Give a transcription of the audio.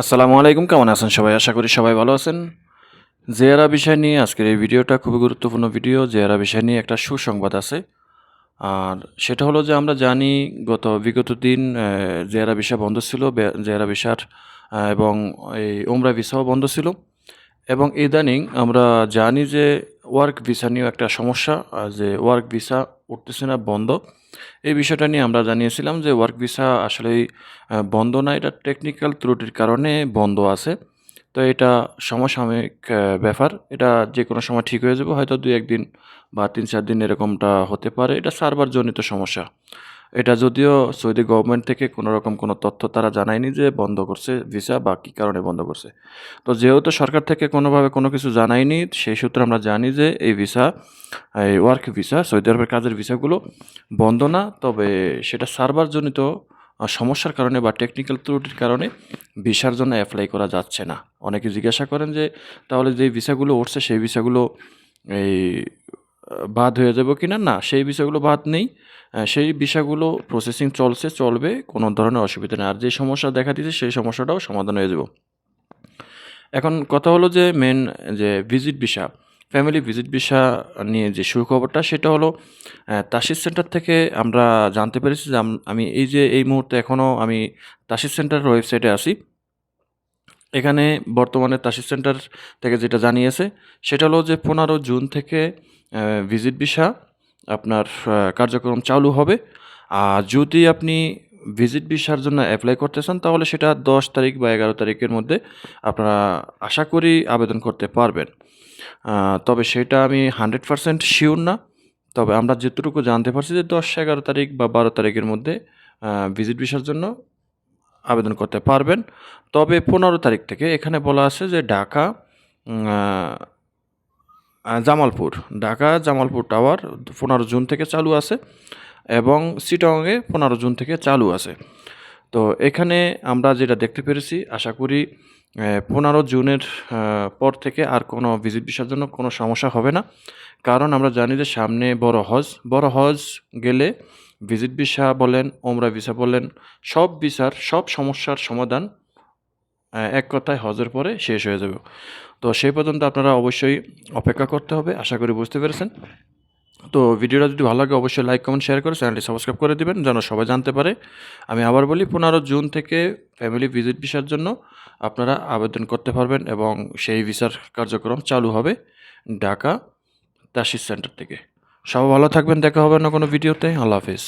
আসসালামু আলাইকুম, কেমন আছেন সবাই? আশা করি সবাই ভালো আছেন। জেয়ারা বিষয় নিয়ে আজকের এই ভিডিওটা খুবই গুরুত্বপূর্ণ ভিডিও। জেয়ারা বিষয় নিয়ে একটা সুসংবাদ আছে। আর সেটা হলো যে আমরা জানি গত বিগত দিন জেয়ারা ভিসা বন্ধ ছিল জেয়ারা ভিসার এবং এই ওমরা ভিসাও বন্ধ ছিল। এবং ইদানিং আমরা জানি যে ওয়ার্ক ভিসা নিয়েও একটা সমস্যা যে ওয়ার্ক ভিসা উঠতেছে না, বন্ধ। এই বিষয়টা নিয়ে আমরা জানিয়েছিলাম যে ওয়ার্ক ভিসা আসলেই বন্ধ না, এটা টেকনিক্যাল ত্রুটির কারণে বন্ধ আছে। তো এটা সমসাময়িক ব্যাপার। এটা যে কোনো সময় ঠিক হয়ে যাবে, হয়তো দুই একদিন বা তিন চার দিন এরকমটা হতে পারে। এটা সার্ভার জনিত সমস্যা। এটা যদিও সৌদি গভর্নমেন্ট থেকে কোনো রকম কোনো তথ্য তারা জানায়নি যে বন্ধ করছে ভিসা বা কী কারণে বন্ধ করছে। তো যেহেতু সরকার থেকে কোনোভাবে কোনো কিছু জানায়নি, সেই সূত্রে আমরা জানি যে এই ভিসা এই ওয়ার্ক ভিসা সৌদি আরবের কাজের ভিসাগুলো বন্ধ না, তবে সেটা সার্ভারজনিত সমস্যার কারণে বা টেকনিক্যাল ত্রুটির কারণে ভিসার জন্য অ্যাপ্লাই করা যাচ্ছে না। অনেকে জিজ্ঞাসা করেন যে, তাহলে যে ভিসাগুলো উঠছে, সেই ভিসাগুলো এই বাদ হয়ে যাবে কি না? না, সেই বিষয়গুলো বাদ নেই। সেই বিষয়গুলো প্রসেসিং চলছে, চলবে, কোনো ধরনের অসুবিধা নেই। আর যে সমস্যা দেখা দিচ্ছে সেই সমস্যাটাও সমাধান হয়ে যাবে। এখন কথা হলো যে মেন যে visit visa family visit visa নিয়ে যে সুখবরটা, সেটা হলো তাসির সেন্টার থেকে আমরা জানতে পেরেছি যে আমি এই যে এই মুহূর্তে এখনও আমি তাসির সেন্টার ওয়েবসাইটে আছি। এখানে বর্তমানে তাসির সেন্টার থেকে যেটা জানিয়েছে, সেটা হলো যে পনেরো জুন থেকে ভিজিট ভিসা আপনার কার্যক্রম চালু হবে। আর যদি আপনি ভিজিট ভিসার জন্য অ্যাপ্লাই করতে চান, তাহলে সেটা দশ তারিখ বা এগারো তারিখের মধ্যে আপনারা আশা করি আবেদন করতে পারবেন। তবে সেটা আমি হান্ড্রেড পারসেন্ট শিওর না। তবে আমরা যেটুকু জানতে পারছি যে দশ, এগারো তারিখ বা বারো তারিখের মধ্যে ভিজিট ভিসার জন্য আবেদন করতে পারবেন। তবে পনেরো তারিখ থেকে এখানে বলা আছে যে ঢাকা জামালপুর। ঢাকা, জামালপুর টাওয়ার পনেরো জুন থেকে চালু আছে এবং সিটংয়ে পনেরো জুন থেকে চালু আছে। তো এখানে আমরা যেটা দেখতে পেরেছি, আশা করি পনেরো জুনের পর থেকে আর কোনো ভিজিট ভিসার জন্য কোনো সমস্যা হবে না। কারণ আমরা জানি যে সামনে বড় হজ। বড় হজ গেলে ভিজিট ভিসা বলেন, ওমরা ভিসা বলেন, সব ভিসার, সব সমস্যার সমাধান এক কথায় হজের পরে শেষ হয়ে যাবে। তো সেই পর্যন্ত আপনারা অবশ্যই অপেক্ষা করতে হবে, আশা করি বুঝতে পেরেছেন। তো ভিডিওটা যদি ভালো লাগে, অবশ্যই লাইক কমেন্ট শেয়ার করে চ্যানেলটি সাবস্ক্রাইব করে দেবেন, যেন সবাই জানতে পারে। আমি আবার বলি, পনেরো জুন থেকে ফ্যামিলি ভিজিট ভিসার জন্য আপনারা আবেদন করতে পারবেন এবং সেই ভিসার কার্যক্রম চালু হবে ঢাকা তাসিস সেন্টার থেকে। সবাই ভালো থাকবেন, দেখা হবে না কোনো ভিডিওতে আল্লাহ হাফিজ।